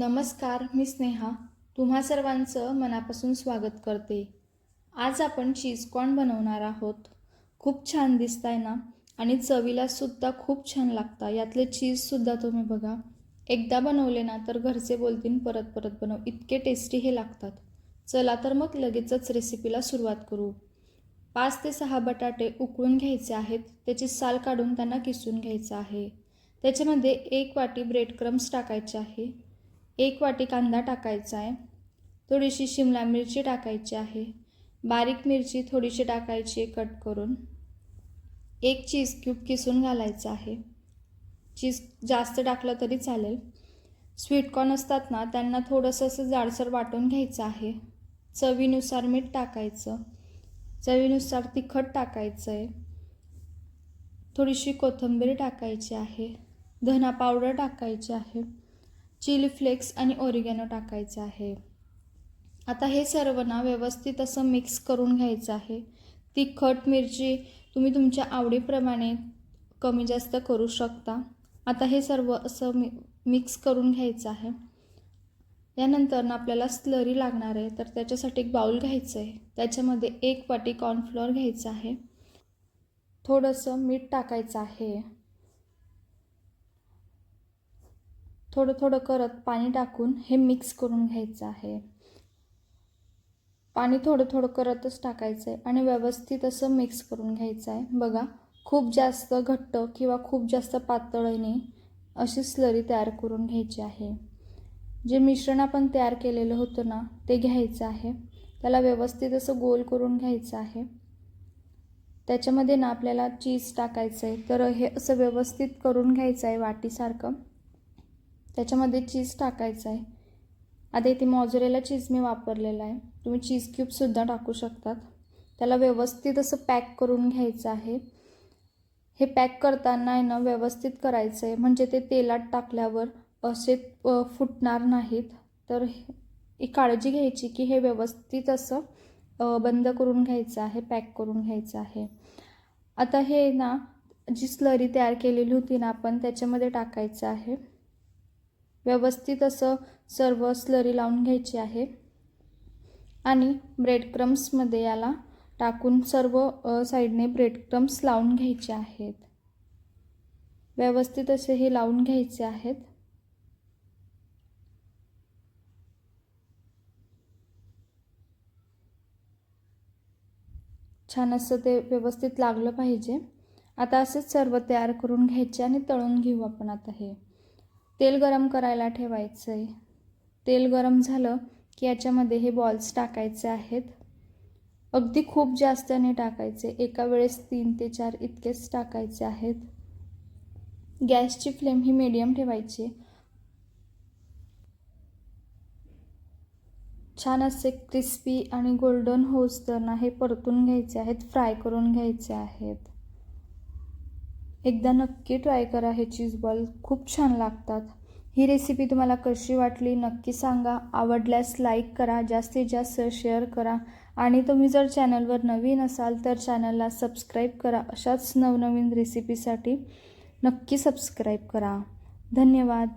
नमस्कार मी स्नेहा. तुम्हा सर्वांचं मनापासून स्वागत करते. आज आपण चीजकॉर्न बनवणार आहोत. खूप छान दिसत आहे ना? आणि चवीला सुद्धा खूप छान लागता. यातले चीजसुद्धा तुम्ही बघा. एकदा बनवले ना तर घरचे बोलतील परत परत बनव. इतके टेस्टी हे लागतात. चला तर मग लगेचच रेसिपीला सुरुवात करू. पाच ते सहा बटाटे उकळून घ्यायचे आहेत. त्याची साल काढून त्यांना किसून घ्यायचं आहे. त्याच्यामध्ये एक वाटी ब्रेड क्रम्स टाकायचे आहे. एक वाटी कांदा टाकायचा आहे. थोडीशी शिमला मिरची टाकायची आहे. बारीक मिरची थोडीशी टाकायची आहे कट करून. एक चीज क्यूब किसून घालायचं आहे. चीज जास्त टाकलं तरी चालेल. स्वीटकॉर्न असतात ना त्यांना थोडंसं असं जाडसर वाटून घ्यायचं आहे. चवीनुसार मीठ टाकायचं. चवीनुसार तिखट टाकायचं आहे. थोडीशी कोथिंबीर टाकायची आहे. धना पावडर टाकायची आहे. चिली फ्लेक्स आणि ओरिगॅनो टाकायचं आहे. आता हे सर्व ना व्यवस्थित असं मिक्स करून घ्यायचं आहे. तिखट मिरची तुम्ही तुमच्या आवडीप्रमाणे कमी जास्त करू शकता. आता हे सर्व असं मि मिक्स करून घ्यायचं आहे. यानंतर ना आपल्याला स्लरी लागणार आहे तर त्याच्यासाठी एक बाऊल घ्यायचं आहे. त्याच्यामध्ये एक वाटी कॉर्नफ्लोअर घ्यायचं आहे. थोडंसं मीठ टाकायचं आहे. थोडं थोडं करत पाणी टाकून हे मिक्स करून घ्यायचं आहे. पाणी थोडं थोडं करतच टाकायचं आहे आणि व्यवस्थित असं मिक्स करून घ्यायचं आहे बघा खूप जास्त घट्ट किंवा खूप जास्त पातळीने अशी स्लरी तयार करून घ्यायची आहे. जे मिश्रण आपण तयार केलेलं होतं ना ते घ्यायचं आहे. त्याला व्यवस्थित असं गोल करून घ्यायचं आहे. त्याच्यामध्ये ना आपल्याला चीज टाकायचं आहे तर हे असं व्यवस्थित करून घ्यायचं आहे वाटीसारखं. त्याच्यामध्ये चीज टाकायचं आहे. आता इथे मॉजरेला चीज मी वापरलेला आहे. तुम्ही चीज क्यूबसुद्धा टाकू शकतात. त्याला व्यवस्थित असं पॅक करून घ्यायचं आहे. हे पॅक करताना आहे ना व्यवस्थित करायचं आहे. म्हणजे ते तेलात टाकल्यावर असे फुटणार नाहीत. तर ही काळजी घ्यायची की हे व्यवस्थित असं बंद करून घ्यायचं आहे पॅक करून घ्यायचं आहे. आता हे ना जी स्लरी तयार केलेली होती ना आपण त्याच्यामध्ये टाकायचं आहे. व्यवस्थित असं सर्व स्लरी लावून घ्यायची आहे. आणि ब्रेड क्रम्समध्ये याला टाकून सर्व साईडने ब्रेड क्रम्स लावून घ्यायचे आहेत. व्यवस्थित असे हे लावून घ्यायचे आहेत. छान असं ते व्यवस्थित लागलं पाहिजे. आता असंच सर्व तयार करून घ्यायचे आणि तळून घेऊ आपण आता हे. तेल गरम करायला ठेवायचं आहे तेल गरम झालं की याच्यामध्ये हे बॉल्स टाकायचे आहेत. अगदी खूप जास्त नाही टाकायचे. एका वेळेस तीन ते चार इतकेच टाकायचे आहेत. गॅसची फ्लेम ही मीडियम ठेवायची. छान असे क्रिस्पी आणि गोल्डन होस हे परतून घ्यायचे आहेत. फ्राय करून घ्यायचे आहेत. एकदा नक्की ट्राय करा हे चीज बॉल. खूप छान लागतात. ही रेसिपी तुम्हाला कशी वाटली नक्की सांगा. आवडल्यास लाईक करा जास्तीत जास्त शेअर करा. आणि तुम्ही जर चॅनलवर नवीन असाल तर चॅनलला सबस्क्राईब करा. अशाच नवनवीन रेसिपीसाठी नक्की सबस्क्राईब करा. धन्यवाद.